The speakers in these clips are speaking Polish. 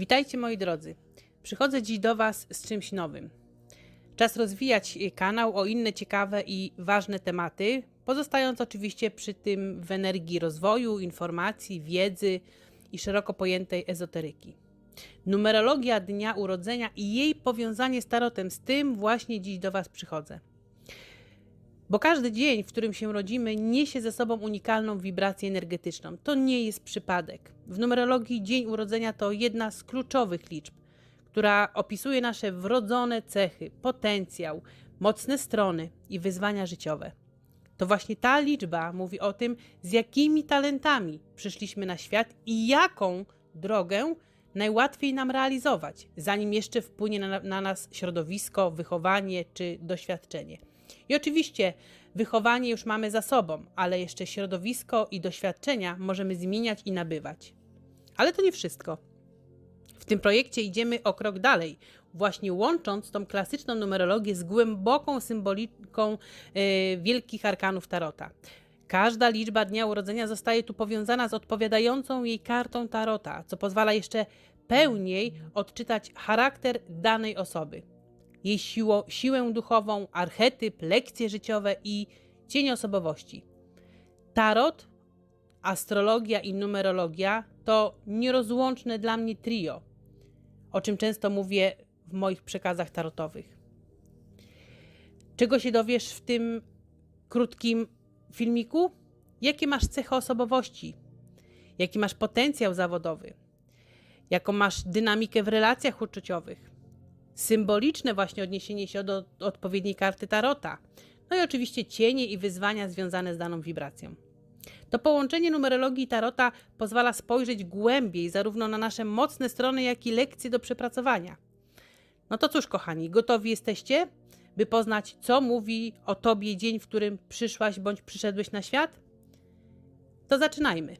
Witajcie moi drodzy. Przychodzę dziś do Was z czymś nowym. Czas rozwijać kanał o inne ciekawe i ważne tematy, pozostając oczywiście przy tym w energii rozwoju, informacji, wiedzy i szeroko pojętej ezoteryki. Numerologia dnia urodzenia i jej powiązanie z tarotem, z tym właśnie dziś do Was przychodzę. Bo każdy dzień, w którym się rodzimy, niesie ze sobą unikalną wibrację energetyczną. To nie jest przypadek. W numerologii dzień urodzenia to jedna z kluczowych liczb, która opisuje nasze wrodzone cechy, potencjał, mocne strony i wyzwania życiowe. To właśnie ta liczba mówi o tym, z jakimi talentami przyszliśmy na świat i jaką drogę najłatwiej nam realizować, zanim jeszcze wpłynie na, na nas środowisko, wychowanie czy doświadczenie. I oczywiście wychowanie już mamy za sobą, ale jeszcze środowisko i doświadczenia możemy zmieniać i nabywać. Ale to nie wszystko. W tym projekcie idziemy o krok dalej, właśnie łącząc tą klasyczną numerologię z głęboką symboliką yy, wielkich arkanów Tarota. Każda liczba dnia urodzenia zostaje tu powiązana z odpowiadającą jej kartą Tarota, co pozwala jeszcze pełniej odczytać charakter danej osoby jej siło, siłę duchową, archetyp, lekcje życiowe i cień osobowości. Tarot, astrologia i numerologia to nierozłączne dla mnie trio, o czym często mówię w moich przekazach tarotowych. Czego się dowiesz w tym krótkim filmiku? Jakie masz cechy osobowości? Jaki masz potencjał zawodowy? Jaką masz dynamikę w relacjach uczuciowych? Symboliczne właśnie odniesienie się do odpowiedniej karty tarota. No i oczywiście cienie i wyzwania związane z daną wibracją. To połączenie numerologii tarota pozwala spojrzeć głębiej zarówno na nasze mocne strony, jak i lekcje do przepracowania. No to cóż, kochani, gotowi jesteście, by poznać, co mówi o tobie dzień, w którym przyszłaś bądź przyszedłeś na świat? To zaczynajmy.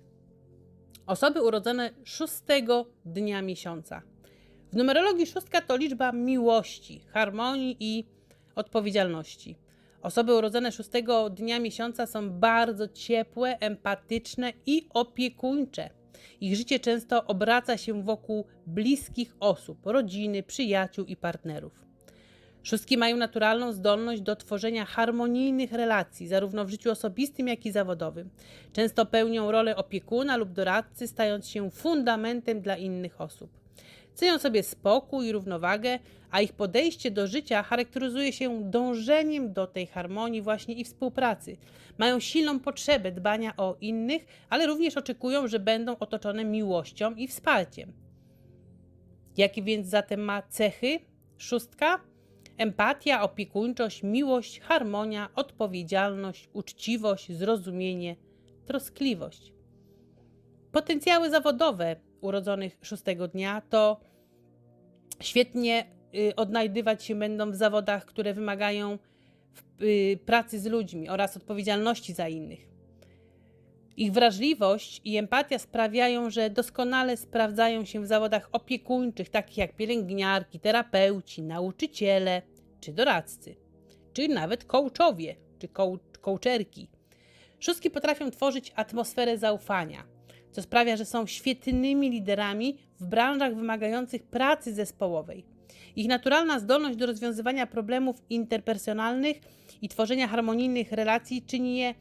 Osoby urodzone szóstego dnia miesiąca. W numerologii szóstka to liczba miłości, harmonii i odpowiedzialności. Osoby urodzone szóstego dnia miesiąca są bardzo ciepłe, empatyczne i opiekuńcze. Ich życie często obraca się wokół bliskich osób, rodziny, przyjaciół i partnerów. Szóstki mają naturalną zdolność do tworzenia harmonijnych relacji, zarówno w życiu osobistym, jak i zawodowym. Często pełnią rolę opiekuna lub doradcy, stając się fundamentem dla innych osób. Cenią sobie spokój i równowagę, a ich podejście do życia charakteryzuje się dążeniem do tej harmonii właśnie i współpracy. Mają silną potrzebę dbania o innych, ale również oczekują, że będą otoczone miłością i wsparciem. Jakie więc zatem ma cechy szóstka? Empatia, opiekuńczość, miłość, harmonia, odpowiedzialność, uczciwość, zrozumienie, troskliwość. Potencjały zawodowe urodzonych szóstego dnia to świetnie y, odnajdywać się będą w zawodach, które wymagają y, pracy z ludźmi oraz odpowiedzialności za innych. Ich wrażliwość i empatia sprawiają, że doskonale sprawdzają się w zawodach opiekuńczych, takich jak pielęgniarki, terapeuci, nauczyciele czy doradcy, czy nawet coachowie czy coacherki. Szóstki potrafią tworzyć atmosferę zaufania, co sprawia, że są świetnymi liderami w branżach wymagających pracy zespołowej. Ich naturalna zdolność do rozwiązywania problemów interpersonalnych i tworzenia harmonijnych relacji czyni je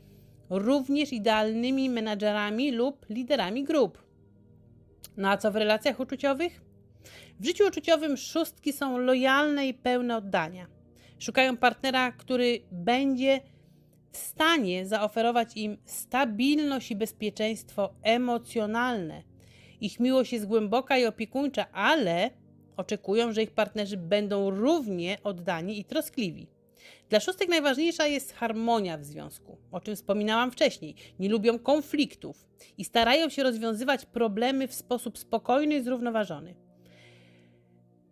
również idealnymi menadżerami lub liderami grup. No a co w relacjach uczuciowych? W życiu uczuciowym szóstki są lojalne i pełne oddania. Szukają partnera, który będzie w stanie zaoferować im stabilność i bezpieczeństwo emocjonalne. Ich miłość jest głęboka i opiekuńcza, ale oczekują, że ich partnerzy będą równie oddani i troskliwi. Dla szóstek najważniejsza jest harmonia w związku, o czym wspominałam wcześniej. Nie lubią konfliktów i starają się rozwiązywać problemy w sposób spokojny i zrównoważony.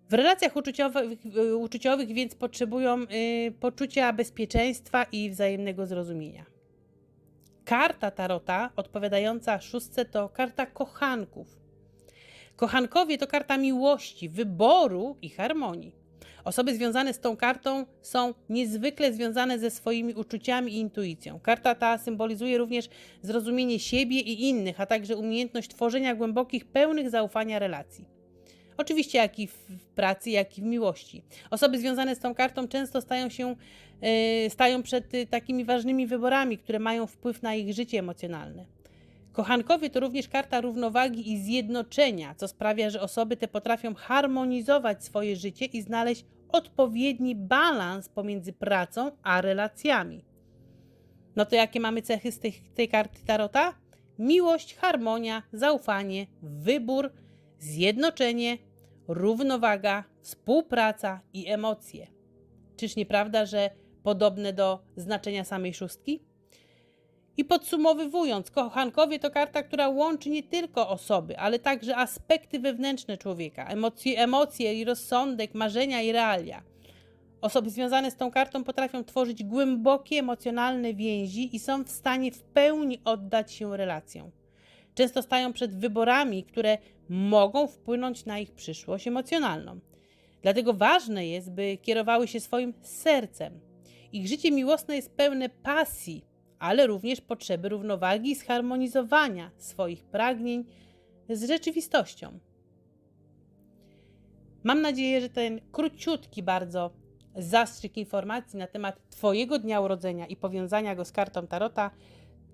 W relacjach uczuciowych, uczuciowych więc potrzebują y, poczucia bezpieczeństwa i wzajemnego zrozumienia. Karta Tarota odpowiadająca szóstce to karta kochanków. Kochankowie to karta miłości, wyboru i harmonii. Osoby związane z tą kartą są niezwykle związane ze swoimi uczuciami i intuicją. Karta ta symbolizuje również zrozumienie siebie i innych, a także umiejętność tworzenia głębokich, pełnych zaufania relacji. Oczywiście jak i w pracy, jak i w miłości. Osoby związane z tą kartą często stają się, yy, stają przed y, takimi ważnymi wyborami, które mają wpływ na ich życie emocjonalne. Kochankowie to również karta równowagi i zjednoczenia, co sprawia, że osoby te potrafią harmonizować swoje życie i znaleźć odpowiedni balans pomiędzy pracą a relacjami. No to jakie mamy cechy z tej, tej karty Tarota? Miłość, harmonia, zaufanie, wybór, zjednoczenie, równowaga, współpraca i emocje. Czyż nieprawda, że podobne do znaczenia samej szóstki? I podsumowując, kochankowie to karta, która łączy nie tylko osoby, ale także aspekty wewnętrzne człowieka, emocje, emocje i rozsądek, marzenia i realia. Osoby związane z tą kartą potrafią tworzyć głębokie emocjonalne więzi i są w stanie w pełni oddać się relacjom. Często stają przed wyborami, które mogą wpłynąć na ich przyszłość emocjonalną. Dlatego ważne jest, by kierowały się swoim sercem. Ich życie miłosne jest pełne pasji, ale również potrzeby równowagi i zharmonizowania swoich pragnień z rzeczywistością. Mam nadzieję, że ten króciutki bardzo zastrzyk informacji na temat Twojego dnia urodzenia i powiązania go z kartą Tarota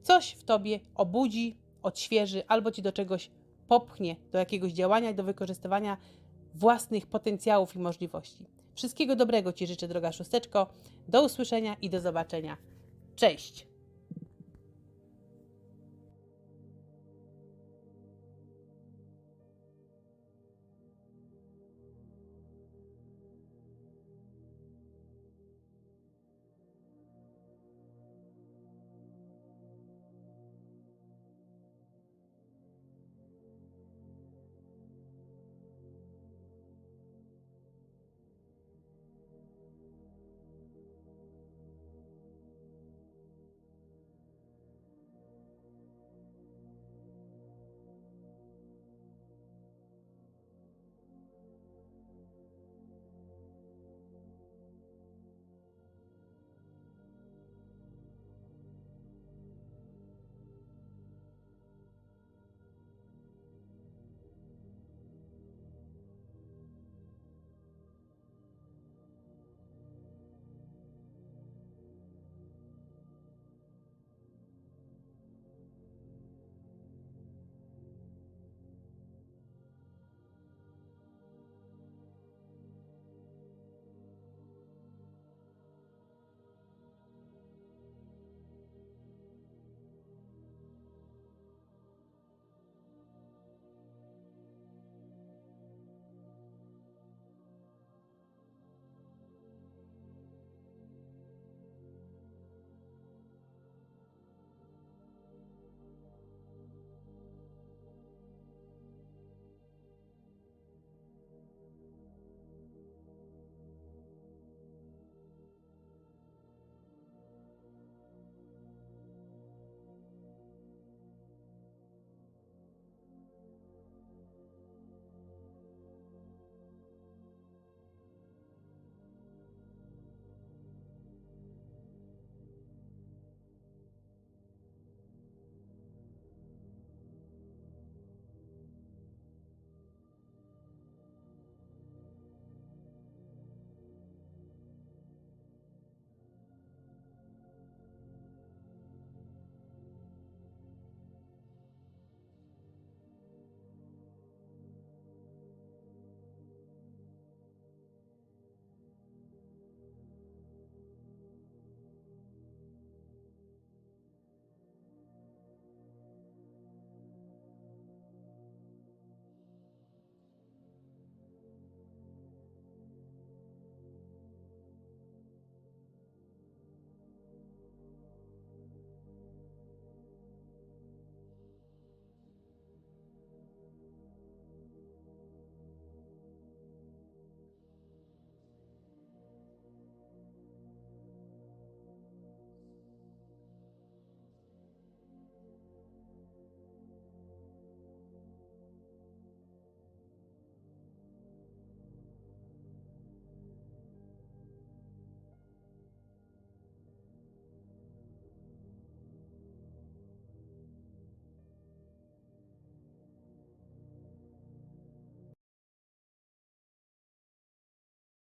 coś w Tobie obudzi, odświeży albo Ci do czegoś popchnie, do jakiegoś działania i do wykorzystywania własnych potencjałów i możliwości. Wszystkiego dobrego Ci życzę, droga szósteczko. Do usłyszenia i do zobaczenia. Cześć!